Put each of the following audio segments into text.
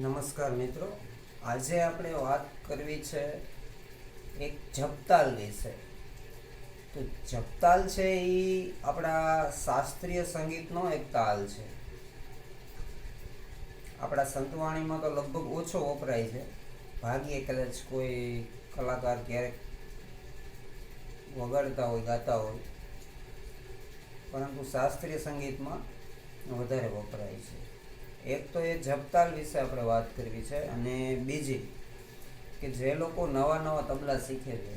નમસ્કાર મિત્રો. આજે આપણે વાત કરવી છે એક જપતાલ વિશે. તો જપતાલ છે એ આપણા શાસ્ત્રીય સંગીતનો એક તાલ છે. આપણા સંતવાણીમાં તો લગભગ ઓછો વપરાય છે. ભાગ્યે કદાચ કોઈ કલાકાર ક્યારેક વગાડતા હોય, ગાતા હોય. પરંતુ શાસ્ત્રીય સંગીતમાં વધારે વપરાય છે. એક તો એ જપતાલ વિશે આપણે વાત કરવી છે અને બીજી કે જે લોકો નવા નવા તબલા શીખે છે,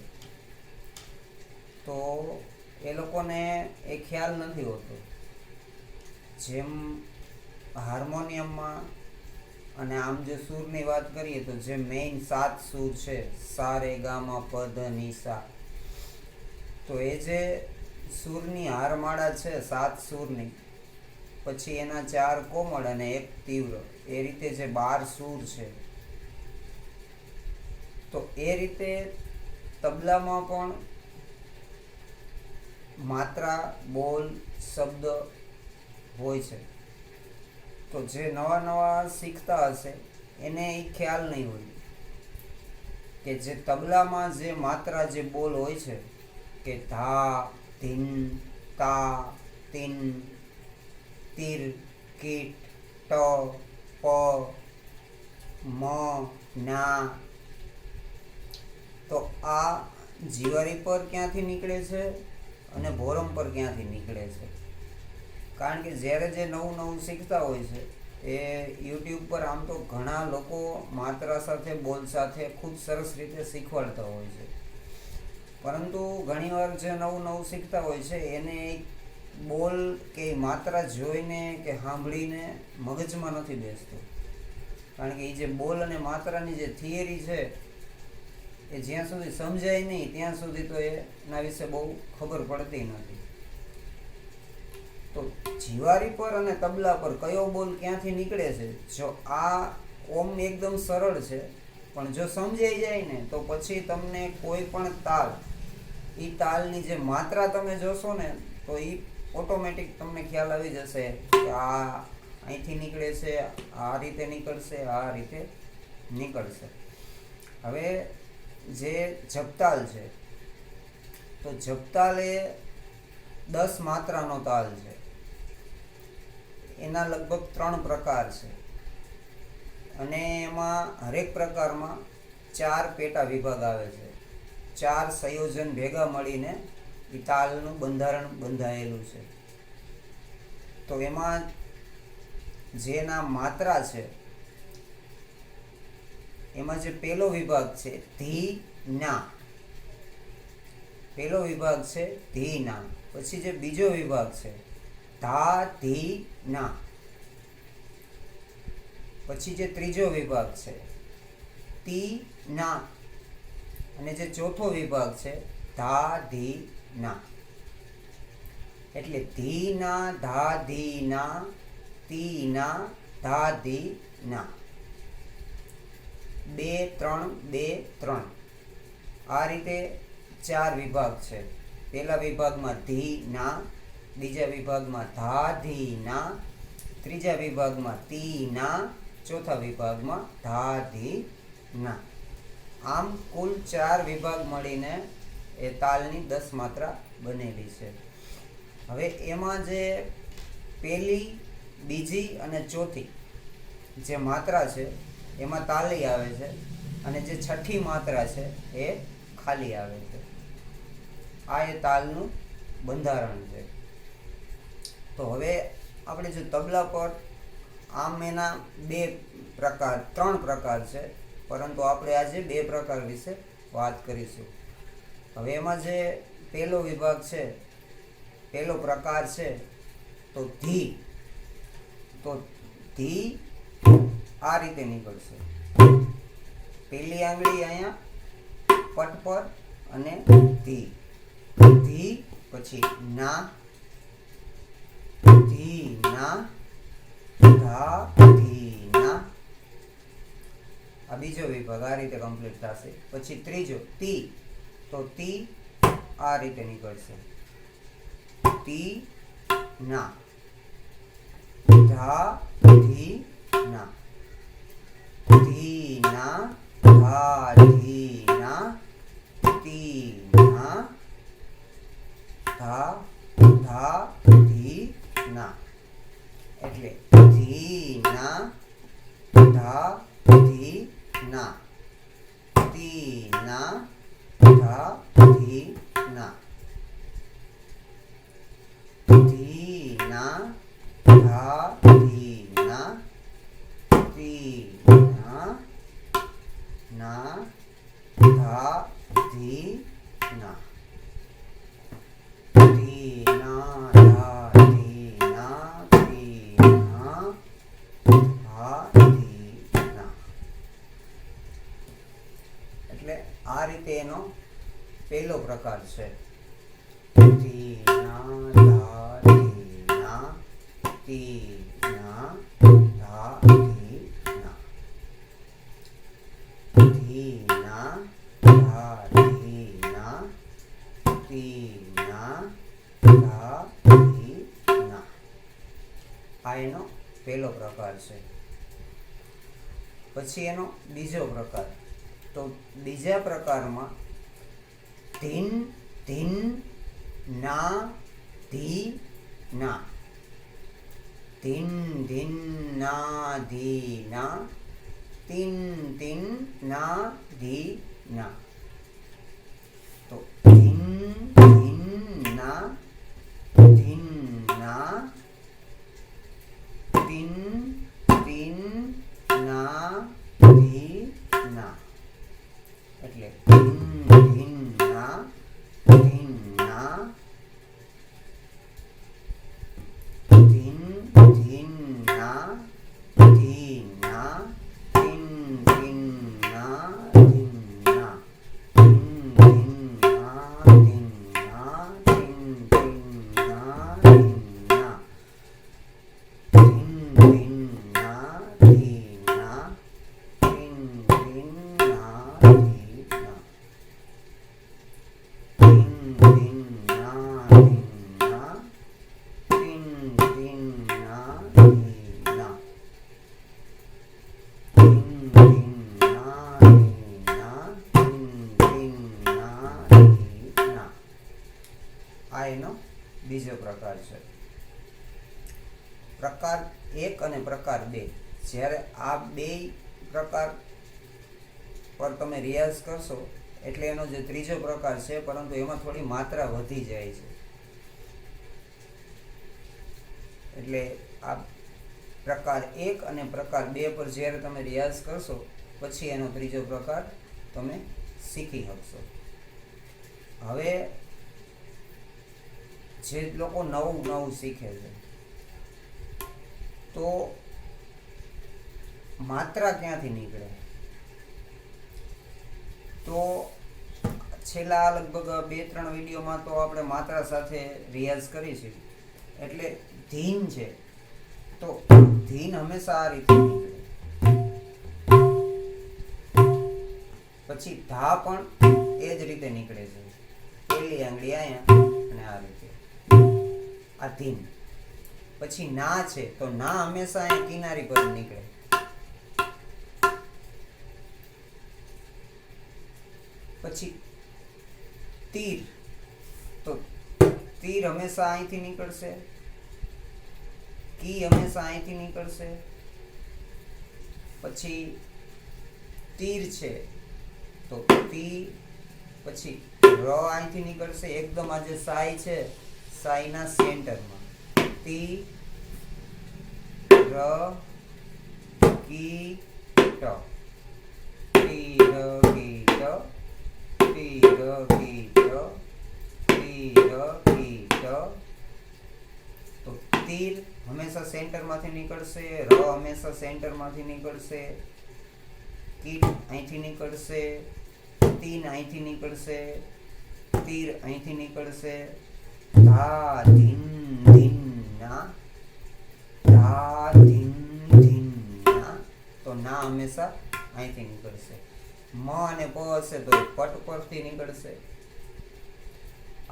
તો એ લોકોને એ ખ્યાલ નથી હોતો. જેમ હાર્મોનિયમમાં અને આમ જે સૂરની વાત કરીએ તો જે મેઇન સાત સૂર છે, સા, રે ગામા પદ પ સા, તો એ જે સૂરની હારમાળા છે, સાત સૂરની પછી એના ચાર કોમળ અને એક તીવ્ર. એ રીતે જે બાર સૂર છે. તો એ રીતે તબલામાં પણ માત્રા, બોલ, શબ્દ હોય છે. તો જે નવા નવા શીખતા હશે, એને એ ખ્યાલ નહીં હોય. કે જે તબલામાં જે માત્રા, જે બોલ હોય છે, કે ધા, ધીન, તા, તીન તીર કીટ ટ પ મ ના તો આ જીવારી પર ક્યાંથી નીકળે છે અને ભોરમ પર ક્યાંથી નીકળે છે? કારણ કે જ્યારે જે નવું નવું શીખતા હોય છે, એ યુટ્યુબ પર આમ તો ઘણા લોકો માત્રા સાથે બોલ સાથે ખૂબ સરસ રીતે શીખવાડતા હોય છે. પરંતુ ઘણીવાર જે નવું નવું શીખતા હોય છે, એને એક બોલ કે માત્રા જોઈને કે સાંભળીને મગજમાં નથી બેસતું. કારણ કે એ જે બોલ અને માત્રાની જે થિયરી છે, એ જ્યાં સુધી સમજાય નહીં, ત્યાં સુધી તો એના વિશે બહુ ખબર પડતી નથી. તો જીવારી પર અને તબલા પર કયો બોલ ક્યાંથી નીકળે છે? જો આ ઓમ એકદમ સરળ છે, પણ જો સમજાઈ જાય ને, તો પછી તમને કોઈ પણ તાલ એ તાલની જે માત્રા તમે જોશો ને, તો એ ઓટોમેટિક તમને ખ્યાલ આવી જશે કે આ અહીંથી નીકળે છે, આ રીતે નીકળશે, આ રીતે નીકળશે. હવે જે જપતાલ છે, તો જપતાલ એ દસ માત્રાનો તાલ છે. એના લગભગ ત્રણ પ્રકાર છે. અને એમાં હરેક પ્રકારમાં ચાર પેટા વિભાગ આવે છે. ચાર સંયોજન ભેગા મળીને એ તાલનું બંધારણ બંધાયેલું છે. તો એમાં જેના માત્રા છે, એમાં જે પહેલો વિભાગ છે ધી ના પહેલો વિભાગ છે ધી ના પછી જે બીજો વિભાગ છે, ધા ધી ના પછી જે ત્રીજો વિભાગ છે તી ના અને જે ચોથો વિભાગ છે, ધા ધી ના. એટલે ધીના ધા ધીના ના ધા ધી ના બે, ત્રણ બે, ત્રણ. આ રીતે ચાર વિભાગ છે. પહેલા વિભાગમાં ધી ના બીજા વિભાગમાં ધા ધી ના ત્રીજા વિભાગમાં તી ના ચોથા વિભાગમાં ધા ધી ના આમ કુલ ચાર વિભાગ મળીને એ તાલની દસ માત્રા બનેલી છે. હવે એમાં જે પહેલી બીજી અને ચોથી જે માત્રા છે, એમાં તાલી આવે છે અને જે છઠ્ઠી માત્રા છે, એ ખાલી આવે છે. આ એ તાલનું બંધારણ છે. તો હવે આપણે જો તબલા પર આમ એના બે પ્રકાર, ત્રણ પ્રકાર છે, પરંતુ આપણે આજે બે પ્રકાર વિશે વાત કરીશું. હવે એમાં જે પહેલો વિભાગ છે, પહેલો પ્રકાર છે, તો ધી. તો ધી આ રીતે નીકળશે. પહેલી આંગળી અહીંયા પટ પર અને ધી. ધી પછી ના. ધી ના. ધા, ધી ના. આ બીજો વિભાગ આ રીતે કમ્પ્લીટ થશે. પછી ત્રીજો તી તો તી આ રીતે નીકળશે. તી ના. ધા, ધી, ના. ધા ધી ના. તી ના. ધા ધા, ધી ના. એટલે ધી ના, ધા, ધી ના. તી ના. ધા ધી ના ધી ના ધા ધી ના તી ના ના ધા ધી ના ધી ના રીતે એનો પહેલો પ્રકાર છે. આ એનો પહેલો પ્રકાર છે. પછી એનો બીજો પ્રકાર. તો બીજા પ્રકારમાં ધીન ધીન ના, ધી, ના. ધીન ધીન ના, ધી, ના. તીન તીન ના, ધી, ના. તો ધીન ધીન ના ધીન ના. તીન આ એનો બીજો પ્રકાર છે. પ્રકાર એક અને પ્રકાર બે. જ્યારે આ બે પ્રકાર પર તમે રિયાઝ કરશો, એટલે એનો જે ત્રીજો પ્રકાર છે, પરંતુ એમાં થોડી માત્રા વધી જાય છે. એટલે આ પ્રકાર એક અને પ્રકાર બે પર જ્યારે તમે રિયાઝ કરશો, પછી એનો ત્રીજો પ્રકાર તમે શીખી શકશો. હવે જે લોકો નવું નવું શીખે છે. તો માત્રા ક્યાંથી નીકળે? તો છેલ્લા લગભગ બે ત્રણ વિડીયોમાં તો આપણે માત્રા સાથે રિયાઝ કરીશું. એટલે ધીન છે. તો ધીન હંમેશા આ રીતે નીકળે. પછી ધા પણ એ જ રીતે નીકળે છે. પેલી આંગળી અહીંયા અને આ રીતે. આ પછી ના છે, તો ના હંમેશા અહીંયા કિનારી પર નીકળે. પછી તીર. તો તીર હંમેશા અહીંથી નીકળશે. કી હંમેશા અહીંથી નીકળશે. પછી તીર છે. તો તી, પછી ર અહીંથી નીકળશે. એકદમ આજે સાય છે. સાઈના સેન્ટરમાં તી ર કી ટ તી ર કી ટ તી ર કી ટ તી ર કી ટ તો તીર હંમેશા સેન્ટરમાંથી નીકળશે ર હંમેશા સેન્ટરમાંથી નીકળશે કીટ અહીંથી નીકળશે તીન અહીંથી નીકળશે તીર અહીંથી નીકળશે આ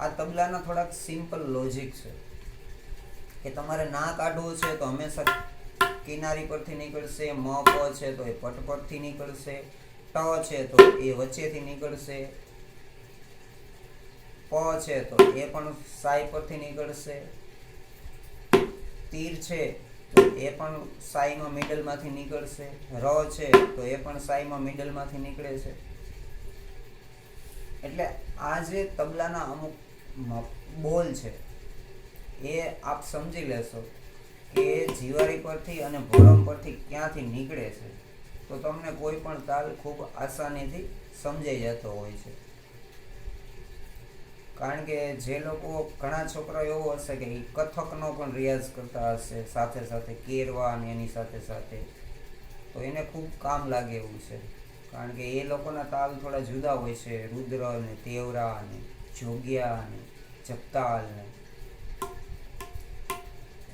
તબલાના થોડાક સિમ્પલ લોજિક છે. કે તમારે ના કાઢવું છે તો હંમેશા કિનારી પરથી નીકળશે, મ, પ છે તો એ પટ પરથી નીકળશે, ટ છે તો એ વચ્ચેથી નીકળશે. પ છે તો એ પણ સાઈ પરથી નીકળશે. તીર છે તો એ પણ સાઈમાં મિડલમાંથી નીકળશે. ર છે તો એ પણ સાઈમાં મિડલમાંથી નીકળે છે એટલે આ જે તબલાના અમુક બોલ છે, એ આપ સમજી લેશો કે જીવારી પરથી અને ભોરમ પરથી ક્યાંથી નીકળે છે. તો તમને કોઈ પણ તાલ ખૂબ આસાનીથી સમજાઈ જતો હોય છે. કારણ કે જે લોકો ઘણા છોકરાઓ એવો હશે કે એ કથકનો પણ રિયાઝ કરતા હશે, સાથે સાથે કેરવા અને એની સાથે સાથે. તો એને ખૂબ કામ લાગે એવું છે. કારણ કે એ લોકોના તાલ થોડા જુદા હોય છે, રુદ્ર અને તેવરા અને જોગ્યા અને જપતાલ ને.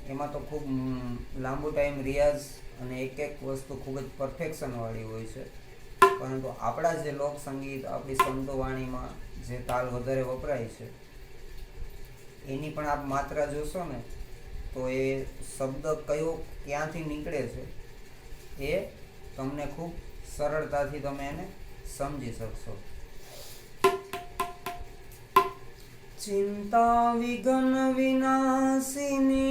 એમાં તો ખૂબ લાંબો ટાઈમ રિયાઝ અને એક એક વસ્તુ ખૂબ જ પરફેક્શન વાળી હોય છે. પરંતુ આપણા જે લોક સંગીત આપણી સંતો વાણીમાં જે તાલ વધારે વપરાય છે, એની પણ આપ માત્રા જોશો ને, તો એ શબ્દ કયો ક્યાંથી નીકળે છે, એ તમને ખૂબ સરળતાથી તમે એને સમજી શકશો. ચિંતા વિઘ્ન વિનાશિની,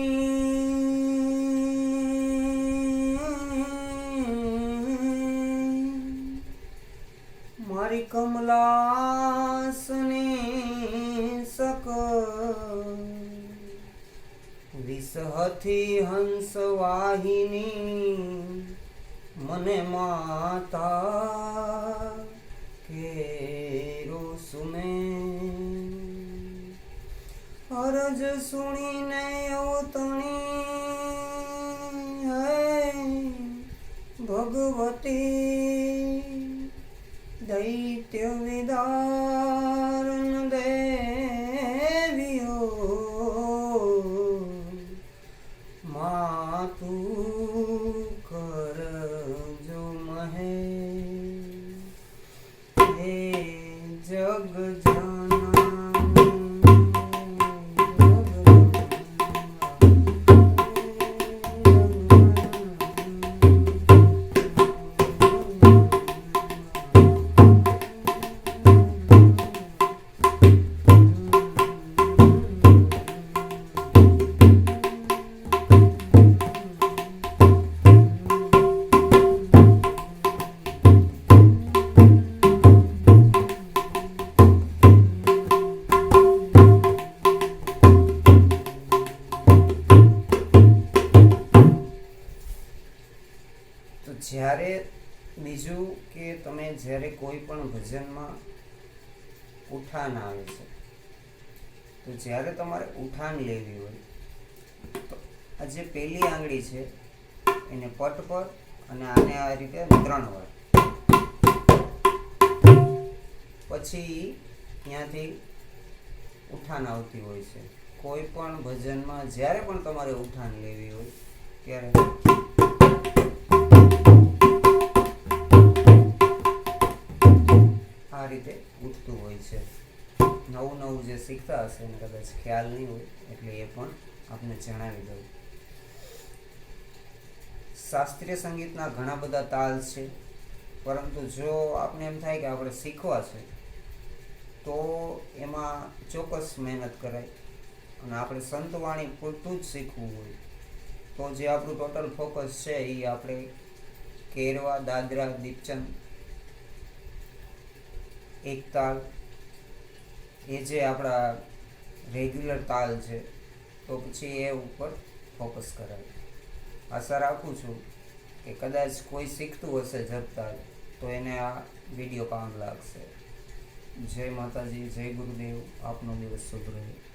મારી કમલાસને શકો વિષહથી હંસ વાહિની મને માતા કેરો સુમે અરજ સુણીને અવતણી હે ભગવતી દૈત્ય વિદારણ કોઈ પણ ભજનમાં ઉઠાન આવે છે. તો જ્યારે તમારે ઉઠાન લેવી હોય, તો આ જે પહેલી આંગળી છે, એને પટ પર અને આને આ રીતે ત્રણ વાર. પછી ત્યાંથી ઉઠાન આવતી હોય છે. કોઈ પણ ભજનમાં જ્યારે પણ તમારે ઉઠાન લેવી હોય, ત્યારે શીખતા હશે એને કદાચ ખ્યાલ નહીં હોય, એટલે એ પણ આપને જણાવી દઉં. શાસ્ત્રીય સંગીતના ઘણા બધા તાલ છે, પરંતુ જો આપને એમ થાય કે આપણે શીખવા છે, તો એમાં ચોક્કસ મહેનત કરાય. અને આપણે સંતવાણી પૂરતું જ શીખવું હોય. તો જે આપણું ટોટલ ફોકસ છે, એ આપણે કેરવા, દાદરા, દીપચંદ, એક તાલ એ જે આપણા રેગ્યુલર તાલ છે, તો પછી એ ઉપર ફોકસ કરાય. આશા રાખું છું કે કદાચ કોઈ શીખતું હશે જપતાલ તો એને આ વીડિયો કામ લાગશે. જય માતાજી, જય ગુરુદેવ, આપનો દિવસ શુભ રહે.